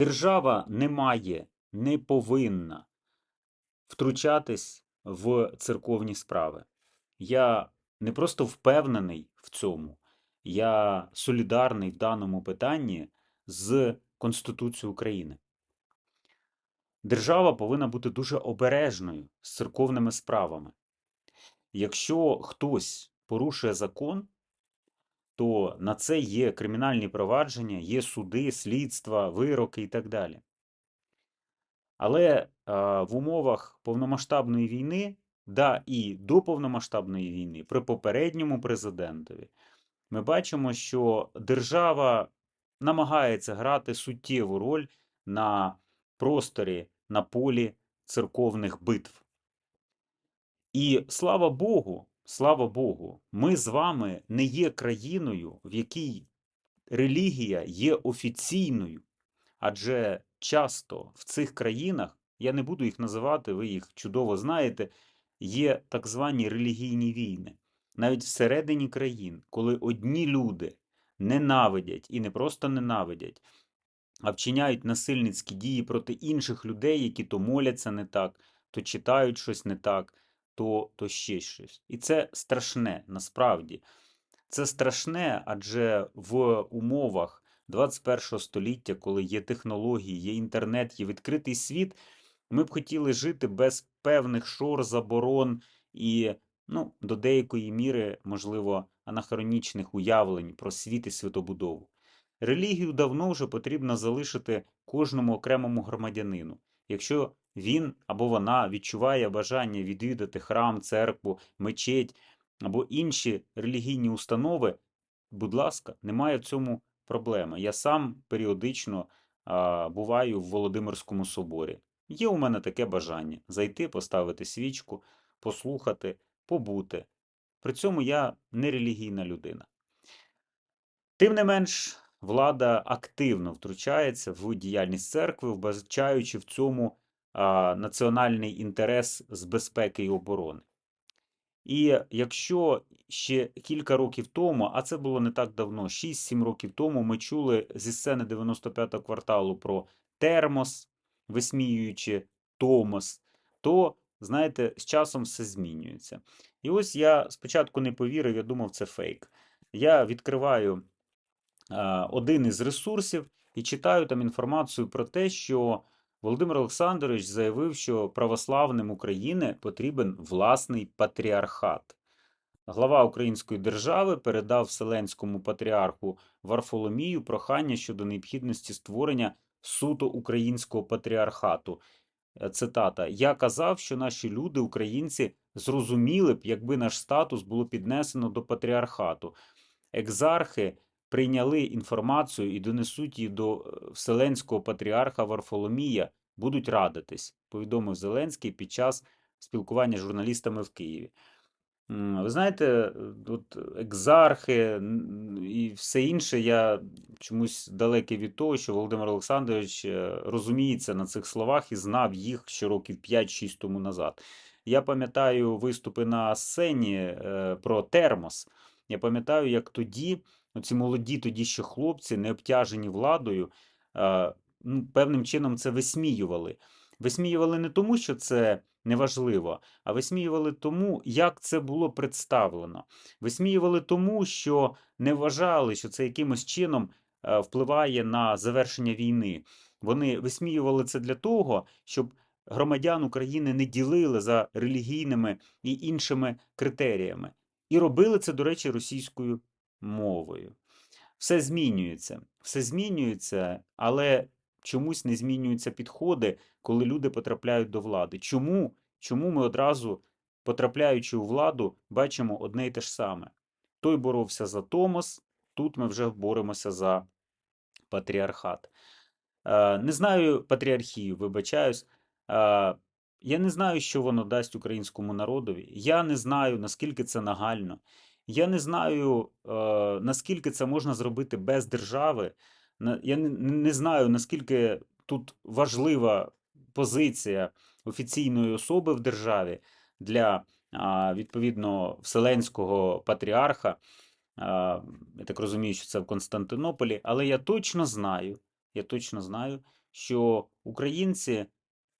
Держава не має, не повинна втручатись в церковні справи. Я не просто впевнений в цьому, я солідарний в даному питанні з Конституцією України. Держава повинна бути дуже обережною з церковними справами. Якщо хтось порушує закон, то на це є кримінальні провадження, є суди, слідства, вироки і так далі. Але в умовах повномасштабної війни, да і до повномасштабної війни, при попередньому президентові, ми бачимо, що держава намагається грати суттєву роль на просторі, на полі церковних битв. І слава Богу, слава Богу, ми з вами не є країною, в якій релігія є офіційною. Адже часто в цих країнах, я не буду їх називати, ви їх чудово знаєте, є так звані релігійні війни. Навіть всередині країн, коли одні люди ненавидять і не просто ненавидять, а вчиняють насильницькі дії проти інших людей, які то моляться не так, то читають щось не так, то, то ще щось. І це страшне насправді. Це страшне, адже в умовах 21 століття, коли є технології, є інтернет, є відкритий світ, ми б хотіли жити без певних шор, заборон і ну, до деякої міри, можливо, анахронічних уявлень про світ і світобудову. Релігію давно вже потрібно залишити кожному окремому громадянину. Якщо він або вона відчуває бажання відвідати храм, церкву, мечеть або інші релігійні установи, будь ласка, немає в цьому проблеми. Я сам періодично а, буваю в Володимирському соборі. Є у мене таке бажання зайти, поставити свічку, послухати, побути. При цьому я не релігійна людина. Тим не менш, влада активно втручається в діяльність церкви, вбачаючи в цьому національний інтерес з безпеки і оборони. І якщо ще кілька років тому, а це було не так давно, 6-7 років тому, ми чули зі сцени 95-го кварталу про термос, висміюючи Томос, то, знаєте, з часом все змінюється. І ось я спочатку не повірив, я думав, це фейк. Я відкриваю один із ресурсів і читаю там інформацію про те, що Володимир Олександрович заявив, що православним України потрібен власний патріархат. Глава Української держави передав Вселенському патріарху Варфоломію прохання щодо необхідності створення суто українського патріархату. Е, Цитата: Я казав, що наші люди, українці, зрозуміли б, якби наш статус було піднесено до патріархату. Екзархи прийняли інформацію і донесуть її до е, Вселенського патріарха Варфоломія, будуть радитись, повідомив Зеленський під час спілкування з журналістами в Києві. Ви знаєте, е, от екзархи і все інше, я чомусь далекий від того, що Володимир Олександрович е, розуміється на цих словах і знав їх ще років 5-6 тому назад. Я пам'ятаю виступи на сцені е, про термос. Я пам'ятаю, як тоді ці молоді тоді ще хлопці, не обтяжені владою, ну, певним чином це висміювали. Висміювали не тому, що це неважливо, а висміювали тому, як це було представлено. Висміювали тому, що не вважали, що це якимось чином е, впливає на завершення війни. Вони висміювали це для того, щоб громадян України не ділили за релігійними і іншими критеріями. І робили це, до речі, російською мовою. Все змінюється, все змінюється, але чомусь не змінюються підходи, коли люди потрапляють до влади. Чому? Чому ми одразу, потрапляючи у владу, бачимо одне й те ж саме? Той боровся за Томос, тут ми вже боремося за патріархат. Е, Не знаю патріархію, вибачаюсь. Е, Я не знаю, що воно дасть українському народові. Я не знаю, наскільки це нагально. Я не знаю, наскільки це можна зробити без держави. Я не, не знаю, наскільки тут важлива позиція офіційної особи в державі для відповідно Вселенського патріарха. Я так розумію, що це в Константинополі, але я точно знаю, я точно знаю, що українці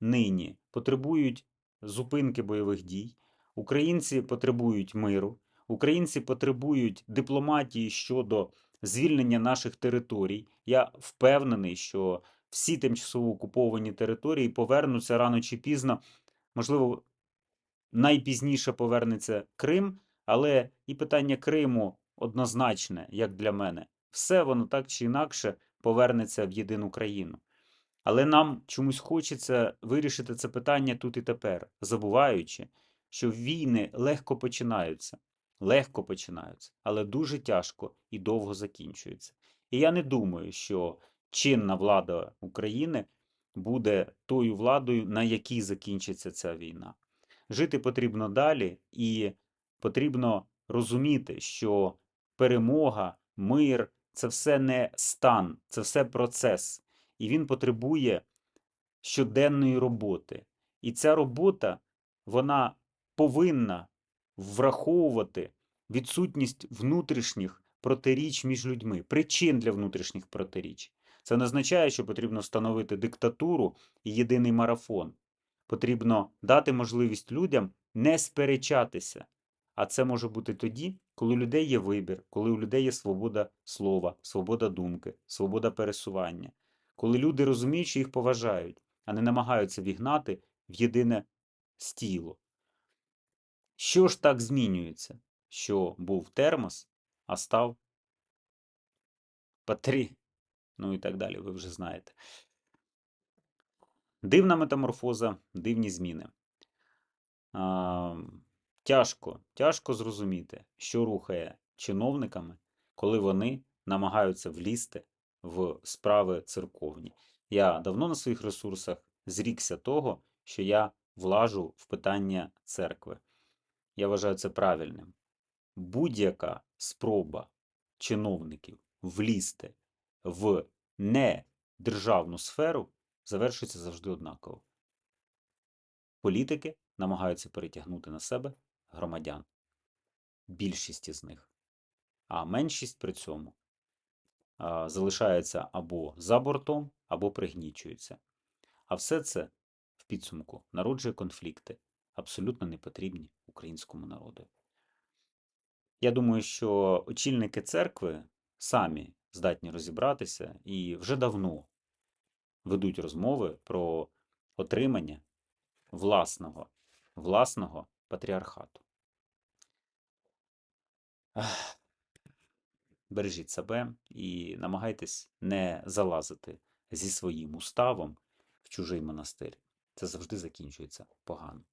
нині потребують зупинки бойових дій, українці потребують миру, українці потребують дипломатії щодо звільнення наших територій. Я впевнений, що всі тимчасово окуповані території повернуться рано чи пізно. Можливо, найпізніше повернеться Крим, але і питання Криму однозначне, як для мене. Все воно так чи інакше повернеться в єдину країну. Але нам чомусь хочеться вирішити це питання тут і тепер, забуваючи, що війни легко починаються, легко починаються, але дуже тяжко і довго закінчуються. І я не думаю, що чинна влада України буде тою владою, на якій закінчиться ця війна. Жити потрібно далі, і потрібно розуміти, що перемога, мир це все не стан, це все процес, і він потребує щоденної роботи. І ця робота вона повинна враховувати відсутність внутрішніх протиріч між людьми, причин для внутрішніх протиріч. Це не означає, що потрібно встановити диктатуру і єдиний марафон. Потрібно дати можливість людям не сперечатися. А це може бути тоді, коли у людей є вибір, коли у людей є свобода слова, свобода думки, свобода пересування, коли люди розуміють, що їх поважають, а не намагаються вігнати в єдине стіло. Що ж так змінюється, що був термос, а став патрі, ну і так далі, ви вже знаєте. Дивна метаморфоза, дивні зміни. А, тяжко, тяжко зрозуміти, що рухає чиновниками, коли вони намагаються влізти в справи церковні. Я давно на своїх ресурсах зрікся того, що я влажу в питання церкви. Я вважаю це правильним. Будь-яка спроба чиновників влізти в недержавну сферу завершується завжди однаково. Політики намагаються перетягнути на себе громадян. Більшість із них. А меншість при цьому залишається або за бортом, або пригнічується. А все це в підсумку народжує конфлікти, абсолютно не потрібні українському народу. Я думаю, що очільники церкви самі здатні розібратися і вже давно ведуть розмови про отримання власного, власного патріархату. Бережіть себе і намагайтесь не залазити зі своїм уставом в чужий монастир. Це завжди закінчується погано.